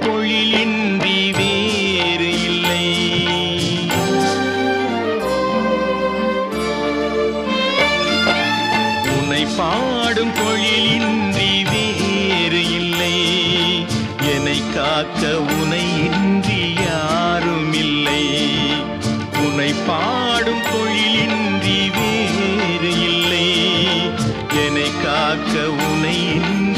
பொழிலின்றி வேறு இல்லை. உன்னை பாடும் பொழிலின்றி வேறு இல்லை. என்னை காக்க உனை இன்றி யாரும் இல்லை. உன்னை பாடும் பொழிலின்றி வேறு இல்லை. என்னை காக்க உனை இன்றி